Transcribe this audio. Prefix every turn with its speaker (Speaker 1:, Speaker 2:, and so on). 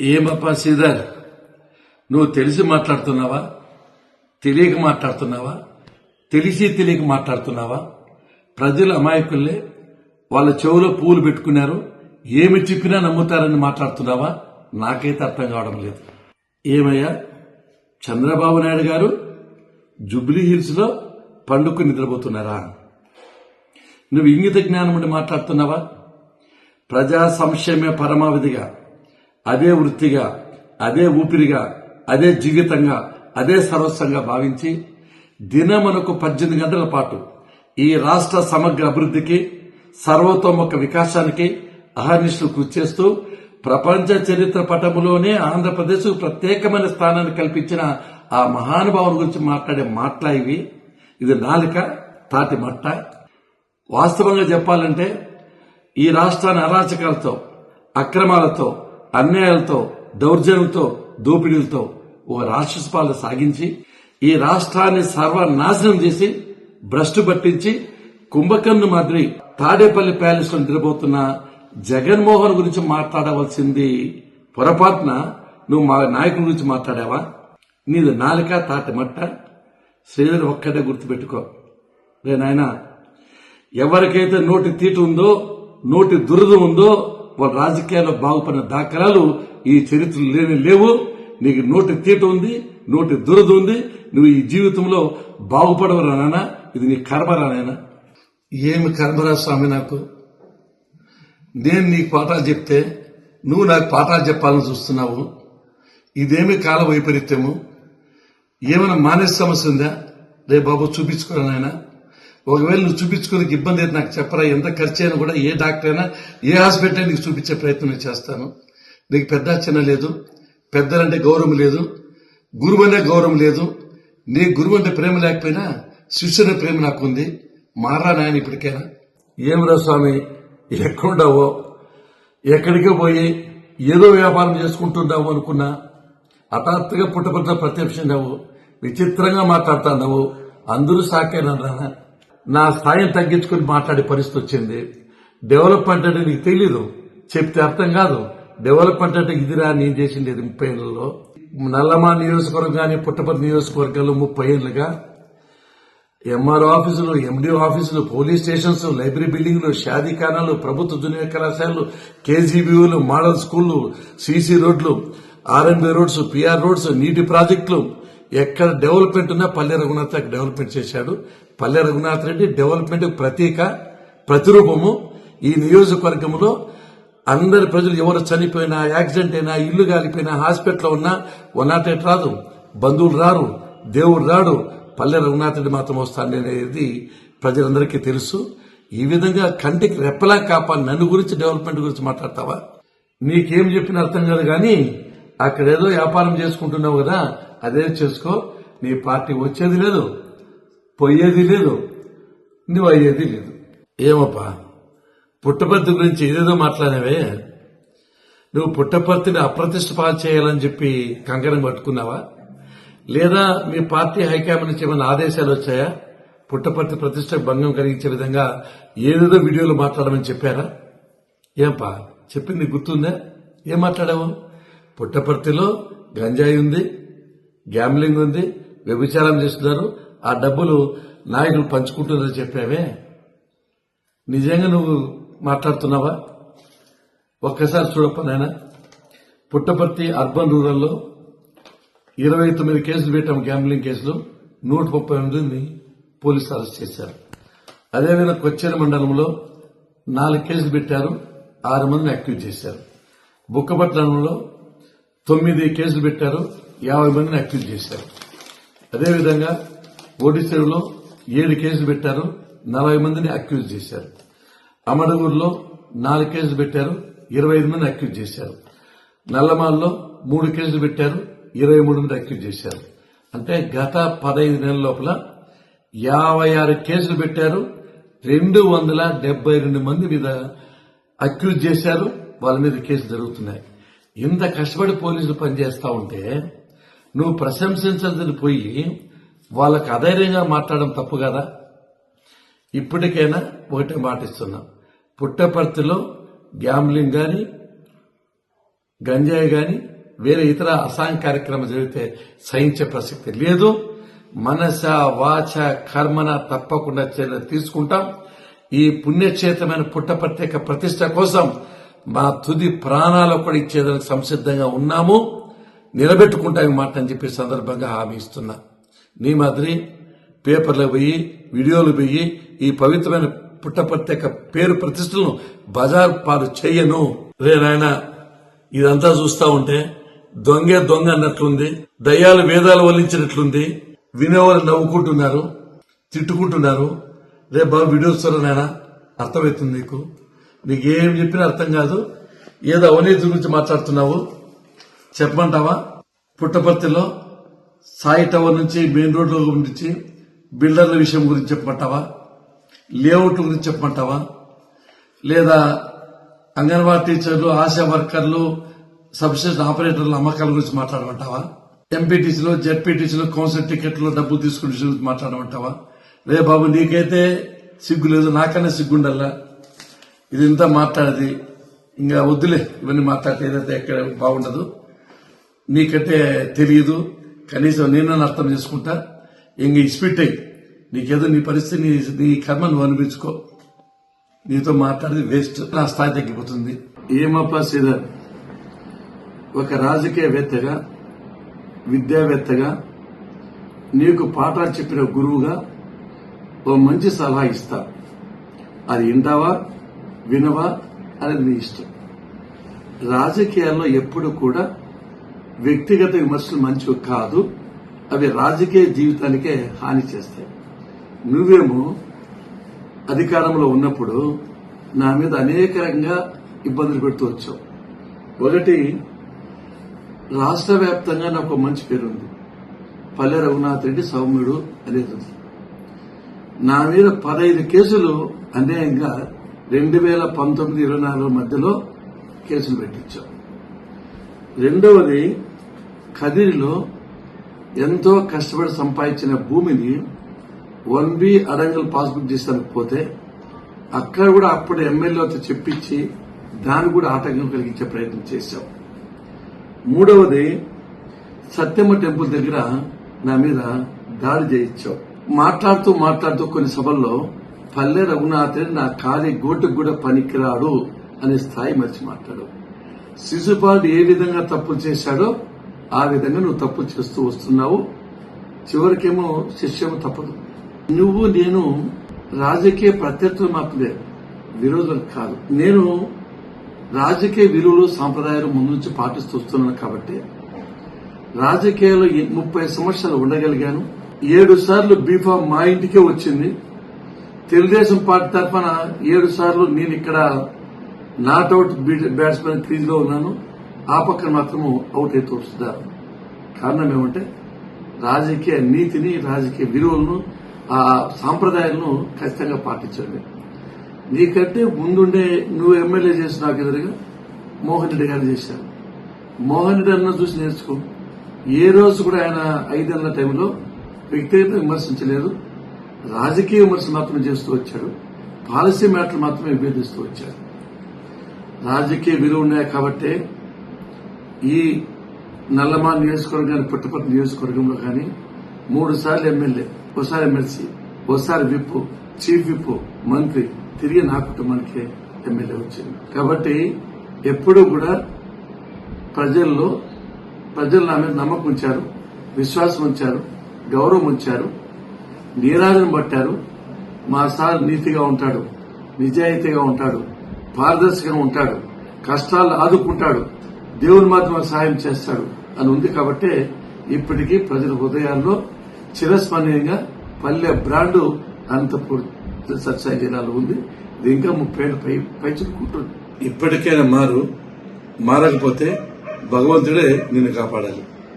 Speaker 1: ఏమప్పా శ్రీధర్? నువ్వు తెలిసి మాట్లాడుతున్నావా? తెలియక మాట్లాడుతున్నావా? తెలిసి తెలియక మాట్లాడుతున్నావా? ప్రజలు అమాయకుల్లే వాళ్ళ చెవులో పూలు పెట్టుకున్నారు. ఏమి చెప్పినా నమ్ముతారని మాట్లాడుతున్నావా? నాకైతే అర్థం కావడం లేదు. ఏమయ్యా? చంద్రబాబు నాయుడు గారు జుబ్లీ హిల్స్లో పండుకు నిద్రపోతున్నారా? నువ్వు ఇంగిత జ్ఞానం ఉండి మాట్లాడుతున్నావా? ప్రజా సంక్షేమ పరమావధిగా. అదే వృత్తిగా అదే ఊపిరిగా అదే జీవితంగా అదే సర్వస్వంగా భావించి దినమునకు పద్దెనిమిది గంటల పాటు ఈ రాష్ట్ర సమగ్ర అభివృద్ధికి సర్వతోముఖ వికాసానికి అహర్నిశలు కృషి చేస్తూ ప్రపంచ చరిత్ర పటములోనే ఆంధ్రప్రదేశ్ ప్రత్యేకమైన స్థానాన్ని కల్పించిన ఆ మహానుభావుల గురించి మాట్లాడే మాటల ఇవి. ఇది నాలిక తాటి మట్ట. వాస్తవంగా చెప్పాలంటే ఈ రాష్ట్రాన్ని అరాచకాలతో అక్రమాలతో అన్యాయాలతో దౌర్జన్యంతో దోపిడీలతో ఓ రాక్షస పాలన సాగించి ఈ రాష్ట్రాన్ని సర్వనాశనం చేసి భ్రష్టు పట్టించి కుంభకర్ణు మాదిరి తాడేపల్లి ప్యాలెస్లో నిద్రపోతున్న జగన్మోహన్ గురించి మాట్లాడవలసింది పొరపాటున నువ్వు మా నాయకుడి గురించి మాట్లాడావా? నీది నాలుక తాటి మట్ట. శ్రీధర్ ఒక్కటే గుర్తుపెట్టుకో. రే నాయనా ఎవరికైతే నోటి తీటు ఉందో నోటి దురద ఉందో వాళ్ళ రాజకీయాల్లో బాగుపడిన దాఖలాలు ఈ చరిత్రలు లేని లేవు. నీకు నోటి తీట ఉంది నోటి దురద ఉంది. నువ్వు ఈ జీవితంలో బాగుపడవరా నాన్న? ఇది నీ కర్మరా నాయన? ఏమి కర్మరా స్వామి నాకు? నేను నీకు పాఠాలు చెప్తే నువ్వు నాకు పాఠాలు చెప్పాలని చూస్తున్నావు. ఇదేమి కాల వైపరీత్యము? ఏమైనా మానసిక సమస్య ఉందా? రే బాబు చూపించుకోరా నాయనా? ఒకవేళ నువ్వు చూపించుకోనికి ఇబ్బంది అయితే నాకు చెప్పరా? ఎంత ఖర్చు అయినా కూడా ఏ డాక్టర్ అయినా ఏ హాస్పిటల్ అయినా నీకు చూపించే ప్రయత్నం నేను చేస్తాను. నీకు పెద్ద చిన్న లేదు పెద్దలంటే గౌరవం లేదు గురువు అనే గౌరవం లేదు నీ గురువు అంటే ప్రేమ లేకపోయినా శిష్యుని ప్రేమ నాకు ఉంది మారా నాయన ఇప్పటికైనా. ఏమిరా స్వామి ఎక్కడుండవో? ఎక్కడికి పోయి ఏదో వ్యాపారం చేసుకుంటున్నావు అనుకున్నా హఠాత్తుగా పుట్టపట్ల ప్రత్యక్షం విచిత్రంగా మాట్లాడుతున్నావు అందరూ సాకేనన్నా నా స్థాయిని తగ్గించుకొని మాట్లాడే పరిస్థితి వచ్చింది. డెవలప్మెంట్ అంటే నీకు తెలీదు. చెప్తే అర్థం కాదు. డెవలప్మెంట్ అంటే ఇదిరా నేను చేసింది ఇది ముప్పై ఏళ్ళలో. నల్లమా నియోజకవర్గం కానీ పుట్టపర్తి నియోజకవర్గాల్లో ముప్పై ఏళ్ళుగా. ఎంఆర్ఓ ఆఫీసులు ఎండిఓ ఆఫీసులు పోలీస్ స్టేషన్స్ లైబ్రరీ బిల్డింగ్లు షాదీఖానాలు ప్రభుత్వ జూనియర్ కళాశాలలు కేజీబీయూలు మోడల్ స్కూళ్ళు సీసీ రోడ్లు R N B roads P R roads నీటి ప్రాజెక్టులు ఎక్కడ డెవలప్మెంట్ ఉన్నా పల్లె రఘునాథ్ డెవలప్మెంట్ చేశాడు. పల్లె రఘునాథ్ రెడ్డి డెవలప్మెంట్ ప్రతీక ప్రతిరూపము. ఈ నియోజకవర్గంలో అందరి ప్రజలు ఎవరు చనిపోయినా యాక్సిడెంట్ అయినా ఇల్లు కాలిపోయినా హాస్పిటల్లో ఉన్నా వన్ నాట్ ఎయిట్ రాదు. బంధువులు రారు దేవుడు రాడు. పల్లె రఘునాథ్ రెడ్డి మాత్రం వస్తాడనేది ప్రజలందరికీ తెలుసు. ఈ విధంగా కంటికి రెప్పలా కాపా నన్ను గురించి డెవలప్మెంట్ గురించి మాట్లాడతావా? నీకేం చెప్పిన అర్థం కాదు కానీ అక్కడ ఏదో వ్యాపారం చేసుకుంటున్నావు కదా అదే చేసుకో. నీ పార్టీ వచ్చేది లేదు పోయేది లేదు నువ్వు అయ్యేది లేదు. ఏమప్పా? పుట్టపర్తి గురించి ఏదేదో మాట్లాడావే నువ్వు పుట్టపర్తిని అప్రతిష్టపాలు చేయాలని చెప్పి కంకణం పట్టుకున్నావా లేదా మీ పార్టీ హైకమాండ్ నుంచి ఏమైనా ఆదేశాలు వచ్చాయా? పుట్టపర్తి ప్రతిష్ట భంగం కలిగించే విధంగా ఏదేదో వీడియోలు మాట్లాడమని చెప్పారా? ఏంపా చెప్పింది గుర్తుందా? ఏం మాట్లాడావు? పుట్టపర్తిలో గంజాయి ఉంది గ్యాంబ్లింగ్ ఉంది వ్యభిచారం చేస్తున్నారు. ఆ డబ్బులు నాయకులు పంచుకుంటున్నారని చెప్పావే. నిజంగా నువ్వు మాట్లాడుతున్నావా? ఒక్కసారి చూడప్ప నాయన. పుట్టపర్తి అర్బన్ రూరల్లో ఇరవై తొమ్మిది కేసులు పెట్టాం గ్యాంబ్లింగ్ కేసులు. నూట ముప్పై ఎనిమిదిని పోలీసులు అరెస్ట్ చేశారు. అదేవిధంగా కొచ్చేరు మండలంలో నాలుగు కేసులు పెట్టారు ఆరు మందిని యాక్టివ్ చేశారు. బుక్కపట్నంలో తొమ్మిది కేసులు పెట్టారు యాభై మందిని అక్యూజ్ చేశారు. అదేవిధంగా ఒడిశాలో ఏడు కేసులు పెట్టారు నలభై మందిని అక్యూజ్ చేశారు. అమడగూరులో నాలుగు కేసులు పెట్టారు ఇరవై ఐదు మంది అక్యూజ్ చేశారు. నల్లమాల్లో మూడు కేసులు పెట్టారు ఇరవై మూడు మంది అక్యూజ్ చేశారు. అంటే గత పదహైదు నెలల లోపల యాభై ఆరు కేసులు పెట్టారు రెండు వందల డెబ్బై రెండు మంది మీద అక్యూజ్ చేశారు వాళ్ళ మీద కేసులు జరుగుతున్నాయి. ఇంత కష్టపడి పోలీసులు పనిచేస్తా ఉంటే నువ్వు ప్రశంసించాల్సింది పోయి వాళ్ళకు అధైర్యంగా మాట్లాడడం తప్పు కదా? ఇప్పటికైనా ఒకటే మాటిస్తున్నాం పుట్టపర్తిలో గ్యాంబ్లింగ్ కానీ గంజాయి కానీ వేరే ఇతర అసాంఘిక కార్యక్రమం జరిగితే సహించే ప్రసక్తి లేదు. మనస వాచ కర్మన తప్పకుండా చర్యలు తీసుకుంటాం. ఈ పుణ్యక్షేత్రమైన పుట్టపత్రిక ప్రతిష్ట కోసం మా తుది ప్రాణాలు కూడా ఇచ్చేదానికి సంసిద్ధంగా ఉన్నాము. నిలబెట్టుకుంటాం మాట అని చెప్పి సందర్భంగా హామీ ఇస్తున్నా. నీ మాదిరి పేపర్లు పోయి వీడియోలు పోయి ఈ పవిత్రమైన పుట్టపత్రిక పేరు ప్రతిష్టలను బజార్ పాలు చెయ్యను రే నాయన ఇదంతా చూస్తా ఉంటే దొంగే దొంగ అన్నట్లుంది. దయ్యాలు వేదాలు వల్లించినట్లుంది. వినేవాళ్ళు నవ్వుకుంటున్నారు తిట్టుకుంటున్నారు. రే బాబు వీడియోస్ నాయన? అర్థమవుతుంది నీకు? నీకేం చెప్పినా అర్థం కాదు. ఏదో అవినీతి గురించి మాట్లాడుతున్నావు. చెప్పమంటావా? పుట్టపర్తిలో సాయి టవర్ నుంచి మెయిన్ రోడ్ల గురించి బిల్డర్ల విషయం గురించి చెప్పమంటావా? లేఅవుట్ గురించి చెప్పమంటావా? లేదా అంగన్వాడీ టీచర్లు ఆశా వర్కర్లు సబ్స్టేషన్ ఆపరేటర్ల అమ్మకాల గురించి మాట్లాడమంటావా? ఎంపీటీసీలో జెడ్పీటీసీలో కౌన్సిల్ టికెట్లో డబ్బు తీసుకునే విషయం గురించి మాట్లాడమంటావా? రే బాబు నీకైతే సిగ్గు లేదు. నాకన్నా సిగ్గుండల్లా ఇది ఇంత మాట్లాడేది. ఇంకా వద్దులే ఇవన్నీ మాట్లాడితే ఏదైతే ఎక్కడ బాగుండదు. నీకంటే తెలియదు. కనీసం నేను అర్థం చేసుకుంటా. ఇంక ఇస్పిట్ అయ్యి నీకేదో నీ పరిస్థితి నీ నీ కర్మ నువ్వు అనిపించుకో నీతో మాట్లాడేది వేస్ట్. నా స్థాయి తగ్గిపోతుంది. ఏమప్పా శ్రీధర్? ఒక రాజకీయవేత్తగా విద్యావేత్తగా నీకు పాఠాలు చెప్పిన గురువుగా ఓ మంచి సలహా ఇస్తా. అది వింటావా? వినవా అనేది నీ ఇష్టం. రాజకీయాల్లో ఎప్పుడు కూడా వ్యక్తిగత విమర్శలు మంచివి కాదు అవి రాజకీయ జీవితానికే హాని చేస్తాయి. నువ్వేమో అధికారంలో ఉన్నప్పుడు నా మీద అనేక రకంగా ఇబ్బందులు పెడుతూ వచ్చావు. ఒకటి రాష్ట్ర వ్యాప్తంగా నాకు మంచి మంచి పేరుంది. పల్లె రఘునాథ్ రెడ్డి సౌమ్యుడు అనేది ఉంది. నా మీద పదహైదు కేసులు అన్యాయంగా రెండు వేల పంతొమ్మిది ఇరవై నాలుగు మధ్యలో కేసులు పెట్టించాం. రెండవది కదిరిలో ఎంతో కష్టపడి సంపాదించిన భూమిని వన్ బి అడంగల్ పాస్బుక్ చేసానికి పోతే అక్కడ కూడా అప్పుడు ఎమ్మెల్యేతో చెప్పించి దాన్ని కూడా ఆటంకం కలిగించే ప్రయత్నం చేశాం. మూడవది సత్యమ్మ టెంపుల్ దగ్గర నా మీద దాడి చేయించాం. మాట్లాడుతూ మాట్లాడుతూ కొన్ని సభల్లో పల్లె రఘునాథుడు నా ఖాళీ గోటుకు కూడా పనికిరాడు అనే స్థాయి మర్చి మాట్లాడు. శిశుపాలుడు ఏ విధంగా తప్పులు చేశాడో ఆ విధంగా నువ్వు తప్పులు చేస్తూ వస్తున్నావు. చివరికేమో శిష్యము తప్పదు. నువ్వు నేను రాజకీయ ప్రత్యర్థులు మాత్రమే విరోధులు కాదు. నేను రాజకీయ విలువలు సాంప్రదాయాలు ముందు నుంచి పాటిస్తూ వస్తున్నాను కాబట్టి రాజకీయాల్లో ముప్పై సంవత్సరాలు ఉండగలిగాను. ఏడు సార్లు బీఫామ్ మా ఇంటికే వచ్చింది. తెలుగుదేశం పార్టీ తరఫున ఏడు సార్లు నేను ఇక్కడ నాట్అవుట్ బ్యాట్స్మెన్ క్రీజ్లో ఉన్నాను. ఆ పక్కన మాత్రము అవుట్ అయితే వస్తున్నారు. కారణం ఏమంటే రాజకీయ నీతిని రాజకీయ విలువలను ఆ సాంప్రదాయాలను ఖచ్చితంగా పాటించండి నీకంటే ముందుండే నువ్వు ఎమ్మెల్యే చేసి నాకు ఎదురుగా మోహన్ రెడ్డి గారు చేశారు. మోహన్ రెడ్డి అన్న చూసి నేర్చుకో. ఏ రోజు కూడా ఆయన ఐదేళ్ళ టైంలో వ్యక్తిగత విమర్శించలేదు. రాజకీయ విమర్శలు మాత్రమే చేస్తూ వచ్చాడు పాలసీ మ్యాటర్ మాత్రమే విభేదిస్తూ వచ్చాడు రాజకీయ విలువ ఉన్నాయి కాబట్టి ఈ నల్లమా నియోజకవర్గం కానీ పుట్టపర్తి నియోజకవర్గంలో కానీ మూడు సార్లు ఎమ్మెల్యే ఒకసారి ఎమ్మెల్సీ ఒకసారి విప్ చీఫ్ విప్ మంత్రి తిరిగి నా కుటుంబానికి ఎమ్మెల్యే వచ్చింది కాబట్టి ఎప్పుడూ కూడా ప్రజల్లో ప్రజలు నా మీద నమ్మకం ఉంచారు విశ్వాసం ఉంచారు గౌరవం ఉంచారు నీరాజను పట్టారు. మా సార్ నీతిగా ఉంటాడు నిజాయితీగా ఉంటాడు పారదర్శకంగా ఉంటాడు కష్టాలు ఆదుకుంటాడు దేవుని మాత్రమే సహాయం చేస్తాడు అని ఉంది కాబట్టే ఇప్పటికీ ప్రజల హృదయాల్లో చిరస్మరణీయంగా పల్లె బ్రాండు అనంతపూర్ సత్సాయి జిల్లాలో ఉంది. ఇది ఇంకా ముప్పై ఏళ్ళ పై పై ఇప్పటికైనా మారు మారకపోతే భగవంతుడే నిన్ను కాపాడాలి.